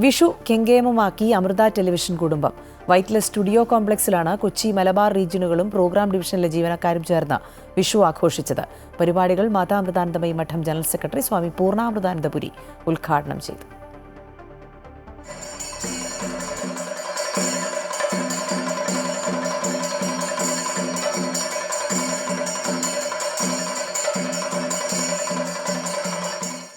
Vishu കെങ്കേമമാക്കി Amrita television കുടുംബം. Vytilla studio കോംപ്ലക്സിലാണ് കൊച്ചി മലബാർ റീജിയനുകളും പ്രോഗ്രാം ഡിവിഷനിലെ ജീവനക്കാരും ചേർന്ന് വിഷു ആഘോഷിച്ചത്. പരിപാടികൾ മാതാമൃതാനന്ദമയി മഠം ജനറൽ സെക്രട്ടറി സ്വാമി പൂർണാമൃതാനന്ദപുരി ഉദ്ഘാടനം ചെയ്തു.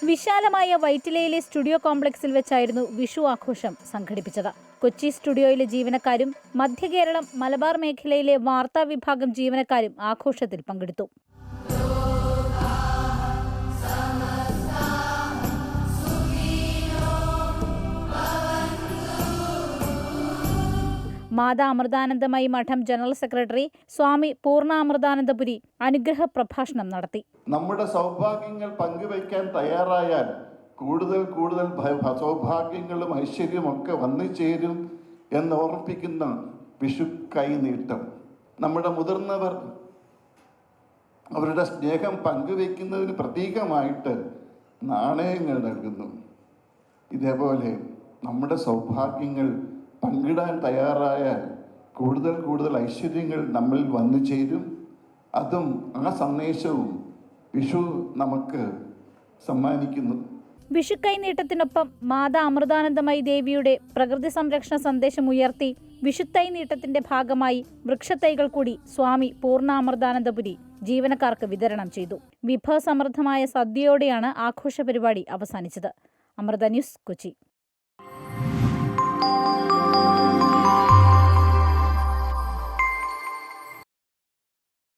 വിശാലമായ വൈറ്റിലയിലെ സ്റ്റുഡിയോ കോംപ്ലക്സിൽ വെച്ചായിരുന്നു വിഷു ആഘോഷം സംഘടിപ്പിച്ചത്. കൊച്ചി സ്റ്റുഡിയോയിലെ ജീവനക്കാരും മധ്യകേരളം മലബാർ മേഖലയിലെ വാർത്താ വിഭാഗം ജീവനക്കാരും ആഘോഷത്തിൽ പങ്കെടുത്തു. മാതാ അമൃതാനന്ദമയി മഠം ജനറൽ സെക്രട്ടറി സ്വാമി പൂർണാമൃതാനന്ദപുരി അനുഗ്രഹ പ്രഭാഷണം നടത്തി. നമ്മുടെ സൗഭാഗ്യങ്ങൾ പങ്കുവയ്ക്കാൻ തയ്യാറായാൽ കൂടുതൽ കൂടുതൽ സൗഭാഗ്യങ്ങളും ഐശ്വര്യവും ഒക്കെ വന്നു ചേരും എന്ന് ഓർമ്മിപ്പിക്കുന്ന വിഷു കൈനീട്ടം. നമ്മുടെ മുതിർന്നവർ അവരുടെ സ്നേഹം പങ്കുവയ്ക്കുന്നതിന് പ്രതീകമായിട്ട് നാണയങ്ങൾ നൽകുന്നു. ഇതേപോലെ നമ്മുടെ സൗഭാഗ്യങ്ങൾ പങ്കിടാൻ തയ്യാറായാൽ കൂടുതൽ കൂടുതൽ ഐശ്വര്യങ്ങൾ നമ്മൾ വന്നു ചേരും. അതും ആ സന്ദേശവും വിഷു നമുക്ക് സമ്മാനിക്കുന്നു. വിഷുക്കൈനീട്ടത്തിനൊപ്പം മാതാ അമൃതാനന്ദമയി ദേവിയുടെ പ്രകൃതി സംരക്ഷണ സന്ദേശം ഉയർത്തി വിഷുത്തൈ നീട്ടത്തിന്റെ ഭാഗമായി വൃക്ഷത്തൈകൾ കൂടി സ്വാമി പൂർണ അമൃതാനന്ദപുരി ജീവനക്കാർക്ക് വിതരണം ചെയ്തു. വിഭവസമൃദ്ധമായ സദ്യയോടെയാണ് ആഘോഷ പരിപാടി അവസാനിച്ചത്. അമൃത ന്യൂസ് കൊച്ചി.